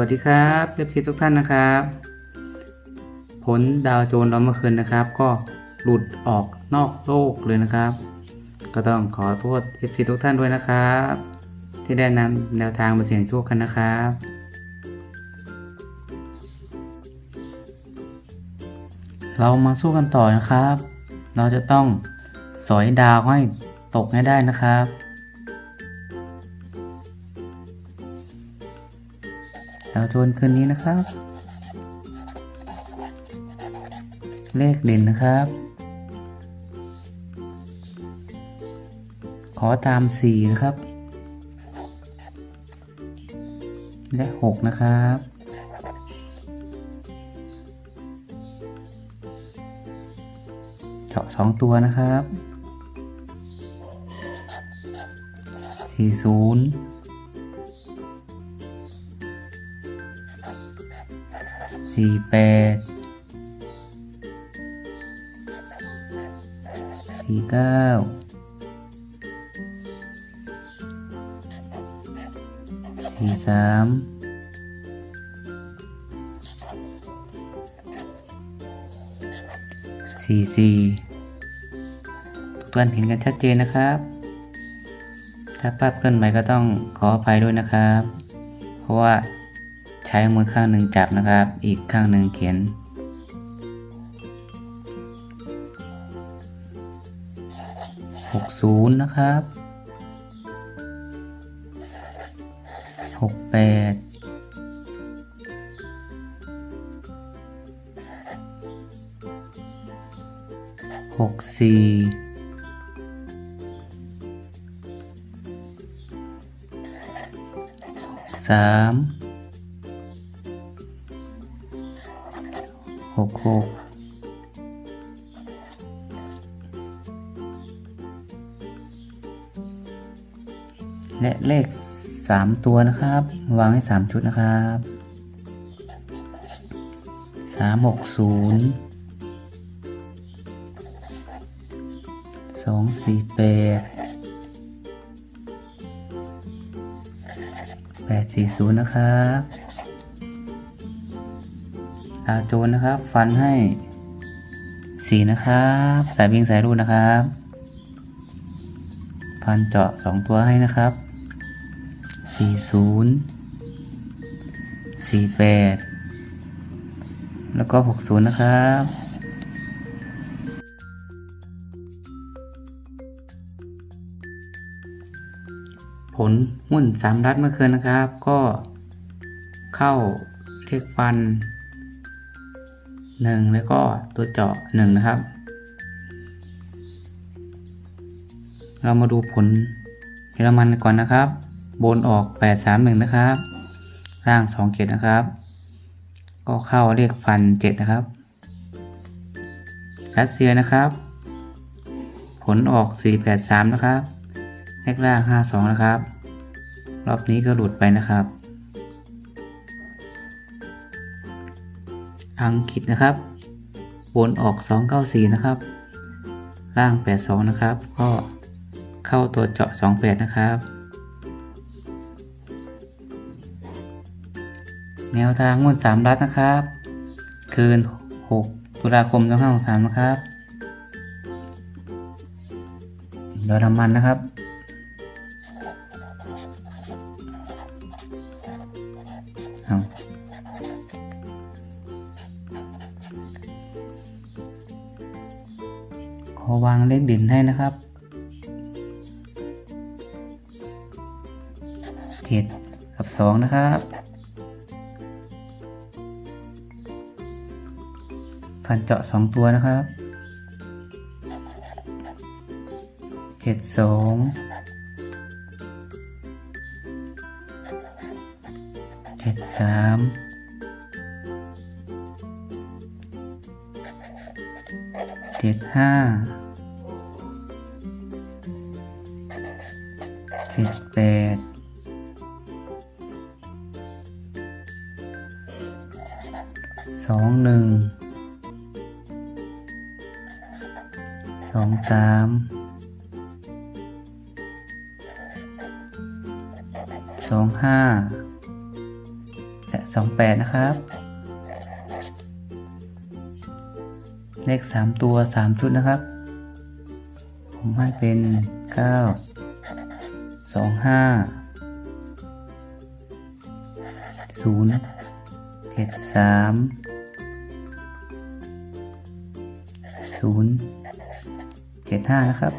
วัสดีครับเอฟซีทุกท่านนะครับ ผลดาวโจนส์เราเมื่อคืนนะครับ ก็หลุดออกนอกโลกเลยนะครับ ก็ต้องขอโทษเอฟซีทุกท่านด้วยนะครับ ที่ได้นำแนวทางมาเสี่ยงโชคกันนะครับ เรามาสู้กันต่อนะครับ เราจะต้องสอยดาวให้ตกให้ได้นะครับาวโจนคืนนี้นะครับ เลขเด่นนะครับ ขอตาม 4 นะครับ และ 6 นะครับเจาะ2ตัวนะครับ 40 สี่แปดสี่เก้าสี่สามสี่สี่ทุกท่านเห็นกันชัดเจนนะครับ ถ้าภาพเคลื่อนไหวก็ต้องขออภัยด้วยนะครับ เพราะว่า ใช้มือข้างหนึ่งจับนะครับ อีกข้างหนึ่งเขียนหกศูนย์นะครับหกแปดหกสี่สาม หกหกและเลขสามตัวนะครับ วางให้สามชุดนะครับสามหกศูนย์สองสี่แปดแปดสี่ศูนย์นะครับ ดาโจนนะครับ ฟันให้สี่นะครับ สายวิ่งสายรูดนะครับ ฟันเจาะสองตัวให้นะครับสี่ศูนย์สี่แปดแล้วก็หกศูนย์นะครับผลหุ้นสามรัฐเมื่อคืนนะครับ ก็เข้าเลขฟัน หนึ่งแล้วก็ตัวเจาะหนึ่งนะครับ เรามาดูผลเยอรมันก่อนนะครับ บนออก 831 นะครับ ล่าง2เกตนะครับ ก็เข้าเรียกฟัน 7 นะครับ รัสเซียนะครับ ผลออก 483 นะครับ เลขล่าง 52 นะครับ รอบนี้ก็หลุดไปนะครับ อังกฤษนะครับบนออก 294 นะครับ ล่าง 82 นะครับ ก็เข้าตัวเจาะ 28 นะครับ แนวทางงวด3รัฐนะครับ คืน 6 ตุลาคม2563นะครับเดี๋ยวน้ำมันนะครับเอา อวางเลขเด่นให้นะครับเจ็ดกับสองนะครับพันเจาะสองตัวนะครับเจ็ดสองเจ็ดสาม เจ็ดห้าเจ็ดแปดสองหนึ่งสองสามสองห้าและสองแปดนะครับ เลขสามตัวสามชุดนะครับ ผมให้เป็นเก้าสองห้าศูนย์เจ็ดสามศูนย์เจ็ดห้านะครับ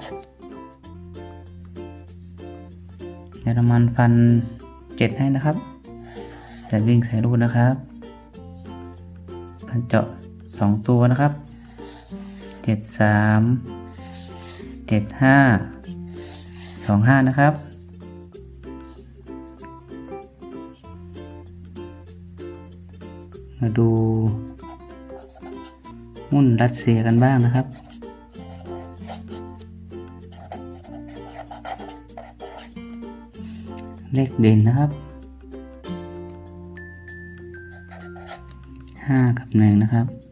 เยอรมันฟันเจ็ดให้นะครับใส่วิ่งใส่รูดนะครับพันเจาะสองตัวนะครับ เจ็ดสามเจ็ดห้าสองห้านะครับ มาดูหุ้นรัสเซียกันบ้างนะครับเลขเด่นนะครับห้ากับหนึ่งนะครับ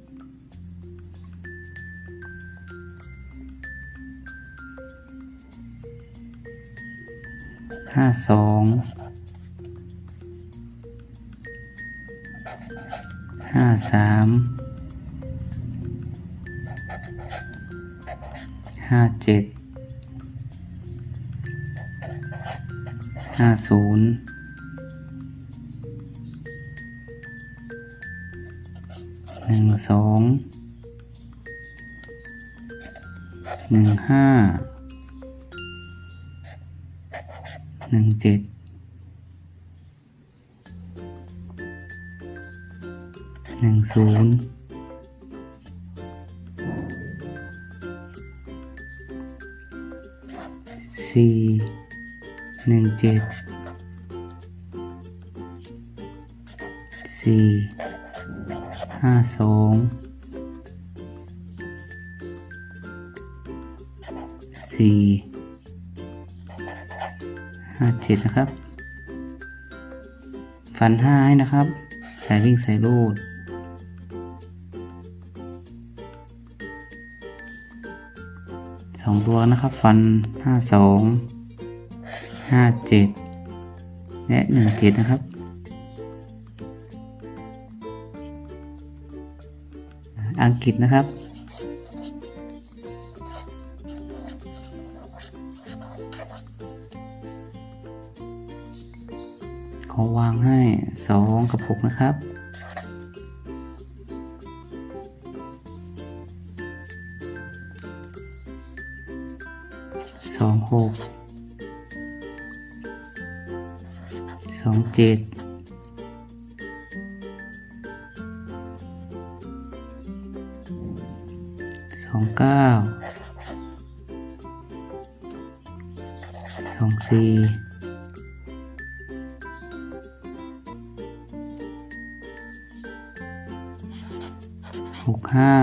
ห้าสองห้าสามห้าเจ็ดห้าศูนย์หนึ่งสองหนึ่งห้า หนึ่งเจ็ดหนึ่งศูนย์สี่หนึ่งเจ็ดสี่ห้าสองสี่ ห้าเจ็ดนะครับ ฟันห้าให้นะครับ สายวิ่งสายรูดสองตัวนะครับ ฟันห้าสองห้าเจ็ดและหนึ่งเจ็ดนะครับอังกฤษนะครับ 2 กับ 6 นะครับ สองหก สองเจ็ด สองเก้า สองสี่ ห้า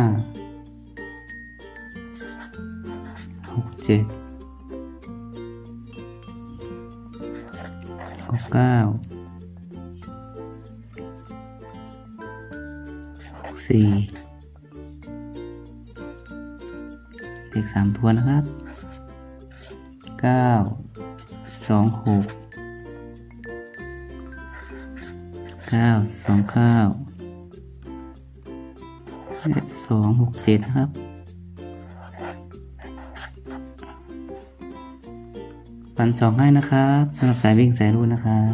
หกเจ็ดหกเก้าหกสี่เลขสามตัวนะครับเก้าสองหกเก้าสองเก้า สองหกเจ็ดนะครับ ฟันสองให้นะครับสำหรับสายวิ่งสายรูดนะครับ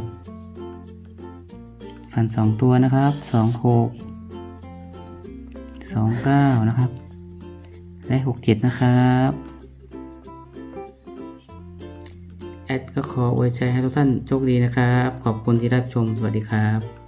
ฟันสองตัวนะครับสองหกสองเก้านะครับ และหกเจ็ดนะครับแอดก็ขออวยใจให้ทุกท่านโชคดีนะครับ ขอบคุณที่รับชม สวัสดีครับ